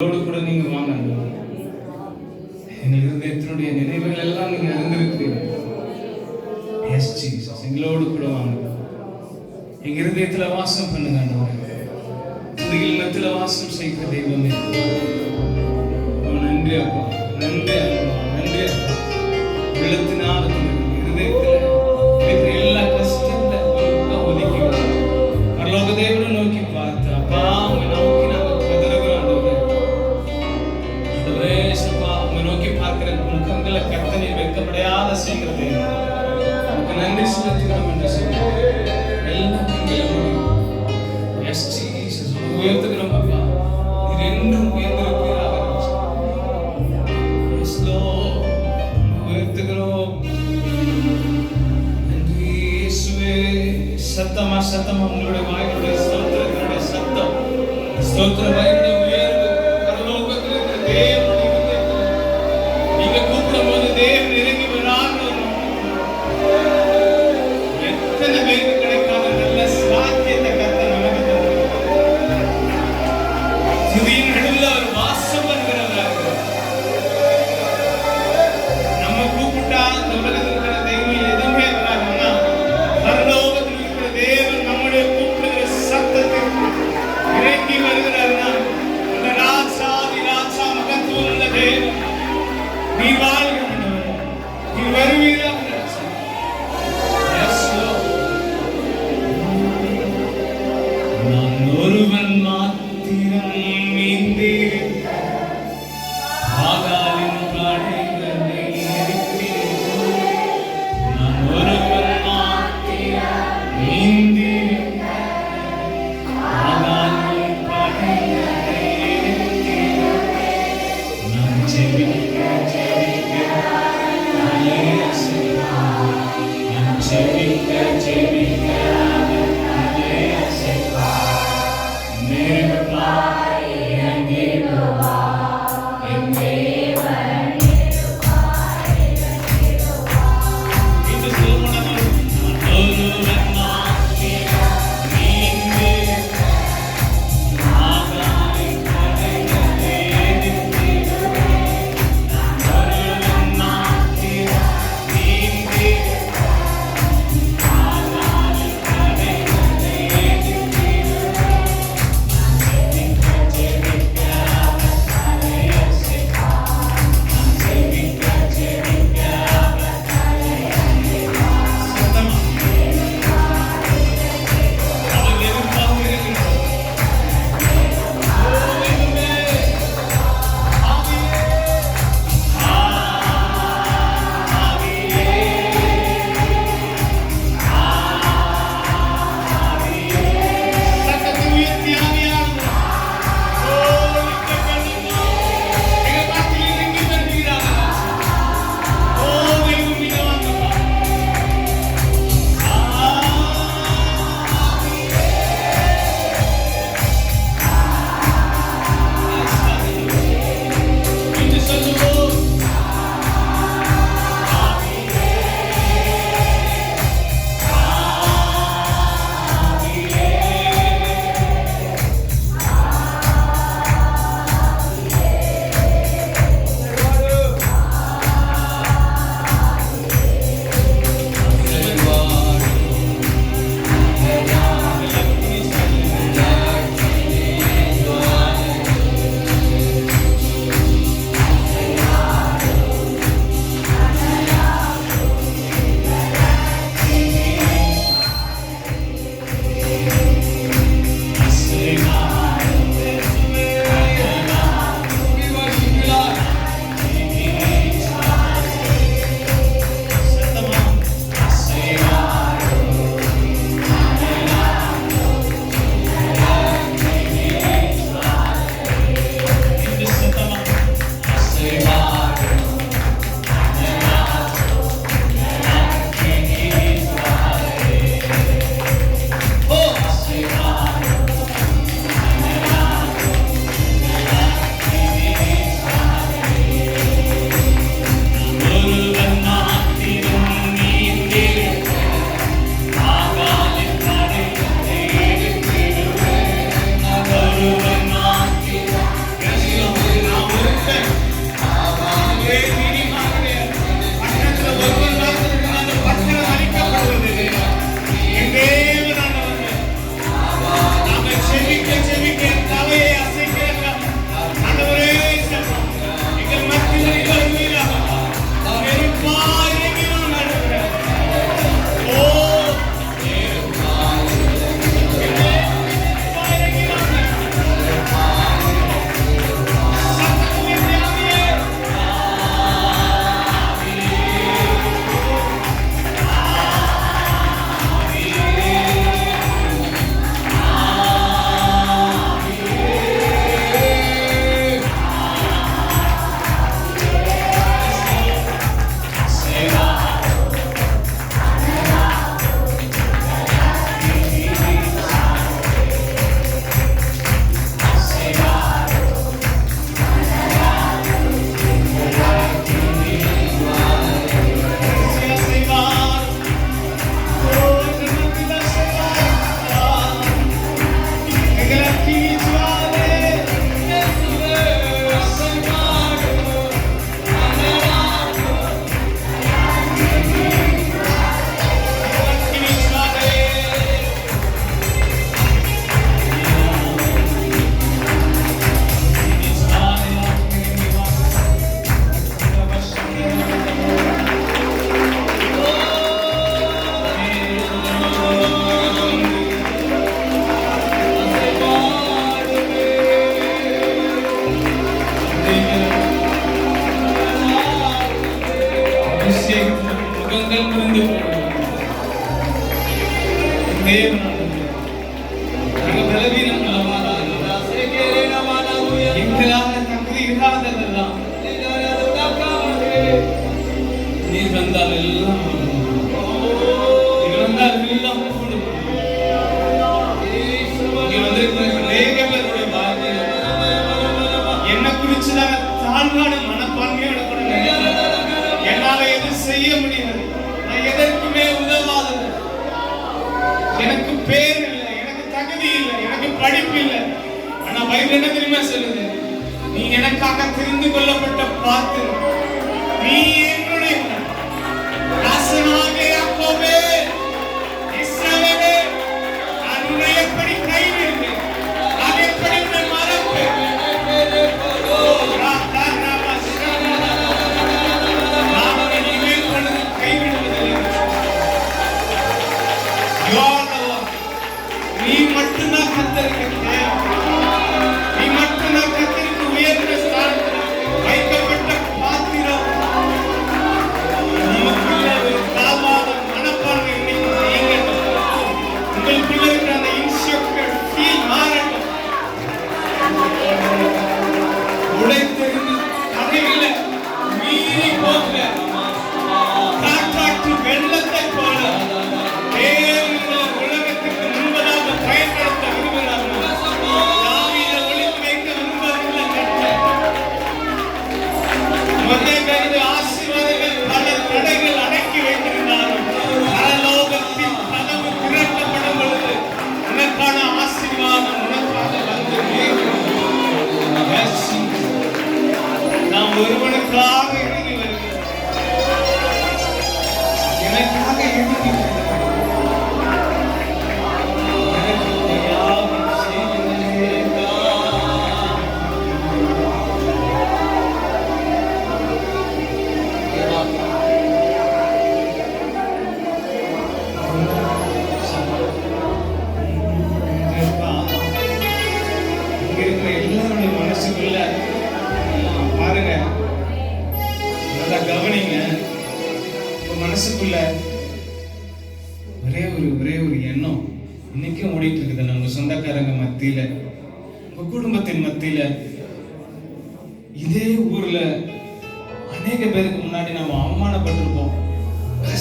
எங்களோடு கூட நீங்க வாங்க. எங்கள் இருதயத்தினுடைய நினைவுகள் எல்லாம் நீங்க இருந்திருக்கிறீங்க எஸ் ஜீசஸ் எங்களோடு கூட வாங்க. எங்க இருதயத்துல வாசம் பண்ணுங்க ஆண்டவரே. துதியில் வாசம் செய்கிற தெய்வமே. நன்றி அப்பா. நன்றி அப்பா நன்றி அப்பா. உள்ளத்தினால இருதயத்துல வெட்கப்படையாத செய்கிற நன்றி செலுத்துகிறோம் என்று சொல்லி எல்லா கண்களையும் உயர்த்துகிறோம் அப்பா. நீர் என்றும் உயர்ந்திருப்பீராக. உயர்த்துகிறோம். நன்றி சத்தமா சத்தமா உங்களுடைய வாயினுடைய சத்தம் ஸ்தோத்திர வாயினுடைய ஒருவன் மாத்திரம் ஆகாலின் அபிஷேகத்தில் முகங்கள் புரிந்து தேவன் படிப்பு இல்லை ஆனா பைபிள் என்ன தெரியுமா சொல்லுது நீ எனக்காக தெரிந்து கொள்ளப்பட்ட பாத்திரம் நீ என்னுடைய தாசனாகிய யாக்கோபே, இஸ்ரவேலே, நான் உன்னை எப்படி கைவிடுவேன்? நான் எப்படி உன்னை மறப்பேன்? கைவிடுவதில்லை. நீ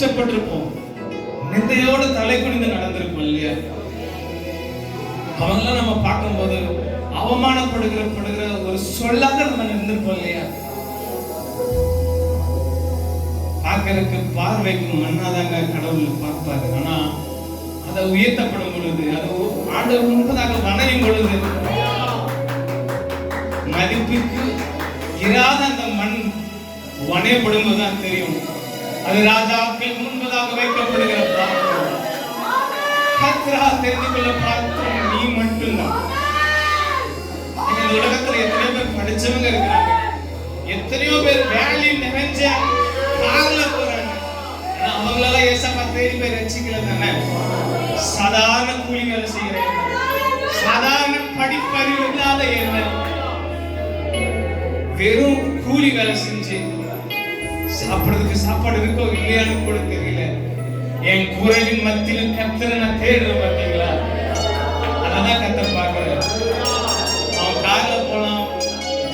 கஷ்டப்பட்டிருப்போம். நிந்தையோட தலை குனிந்து நடந்திருப்போம் இல்லையா? அவங்களாம் நம்ம பார்க்கும்போது அவமானப்படுகிற படுகிற ஒரு சொல்லாக நம்ம இருந்திருப்போம் இல்லையா? பார்க்கறதுக்கு பார்வைக்கு மண்ணாதாங்க கடவுள் பார்ப்பாரு. ஆனா அதை உயர்த்தப்படும் பொழுது அது ஆண்டவர் முன்பதாக வணங்கும் பொழுது மதிப்புக்கு இராத அந்த மண் வணையப்படும் போது தான் தெரியும். அது ராஜாக்கள் முன்பதாக வைக்கப்படுகிற பாத்திரம் கத்ரா தெரிந்து கொள்ள நீ மட்டும்தான். இந்த உலகத்துல எத்தனையோ பேர் படிச்சவங்க இருக்கிறாங்க. எத்தனையோ பேர் வேலை நிறைஞ்ச கார்ல போறாங்க. ஆனா அவங்களெல்லாம் ஏசப்பா தேடி போய் ரசிக்கிறது தானே சாதாரண கூலி வேலை செய்கிறேன் சாதாரண படிப்பறிவு இல்லாத என்ன வெறும் கூலி வேலை செஞ்சு சாப்பிடுறதுக்கு சாப்பாடு இருக்கோ இல்லையான்னு கூட தெரியல. என் குரலின் மத்தியில் கத்தரை நான் தேடுறேன் பார்த்தீங்களா? அதான் கத்த பார்க்கிறேன் அவன் கார்ல போலாம்.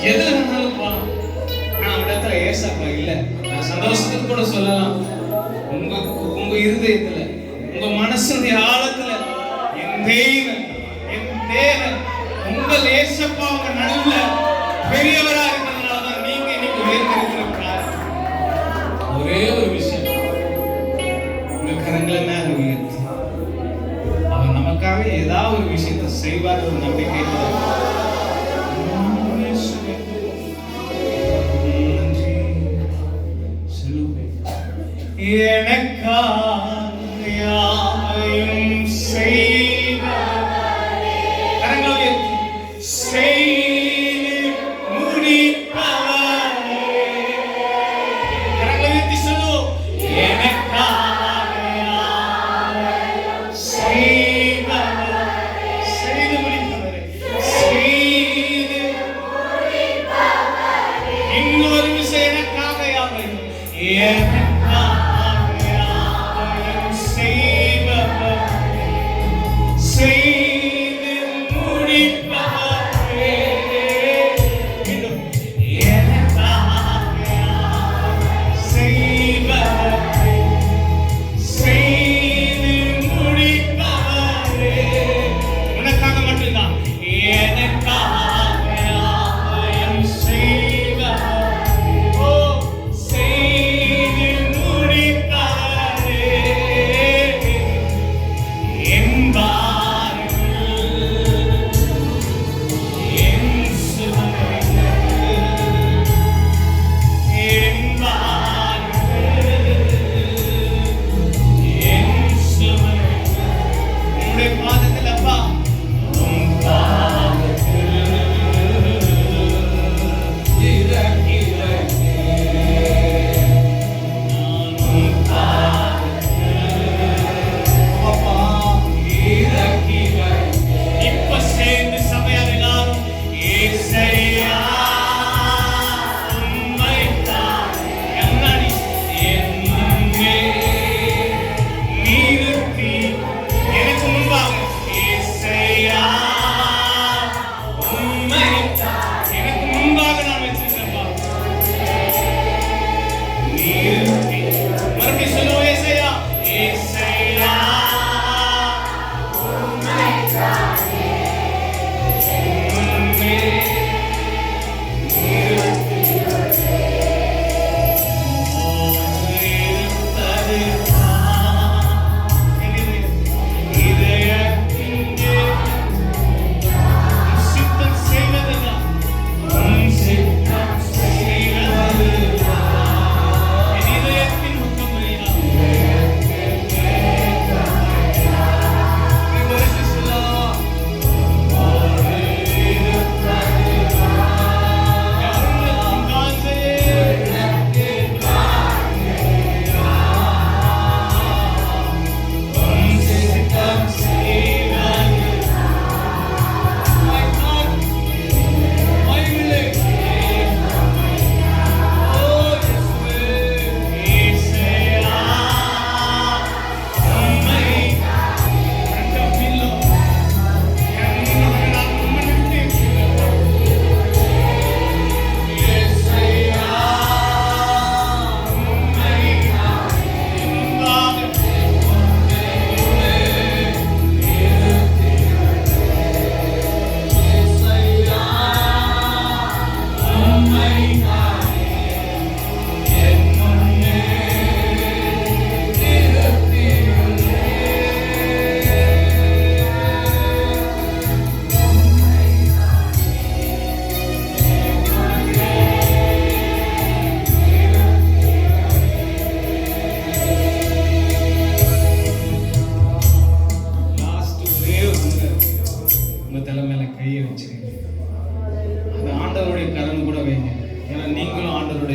எதுல இருந்தாலும் போலாம். ஆனா அவன் இடத்துல ஏசாப்பா இல்ல. நான் சந்தோஷத்துக்கு கூட சொல்லலாம். உங்க உங்க இருதயத்துல உங்க மனசுடைய ஆழத்துல என் தேவன் என் தேவன் உங்கள் ஏசப்பா உங்க எனக்கா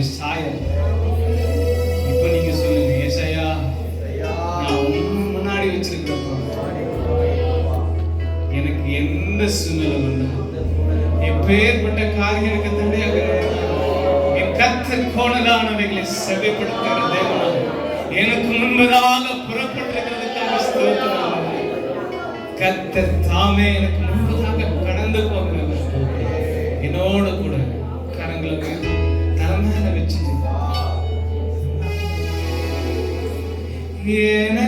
ஒரு இப்போ நீங்க சொல்லுங்க ஏசையா நான் முன்னாடி வச்சிருக்கிறப்ப. எனக்கு எந்த சூழ்நிலை வந்தாலும் எப்பேற்பட்ட காரியம் எனக்கு தடையாக என் கத்த கோணலானவைகளை செவைப்படுத்துகிற தேவன் எனக்கு முன்பதாக புறப்பட்டிருக்கிறதுக்காக ஸ்தோத்திரம். கத்த தாமே எனக்கு Yeah.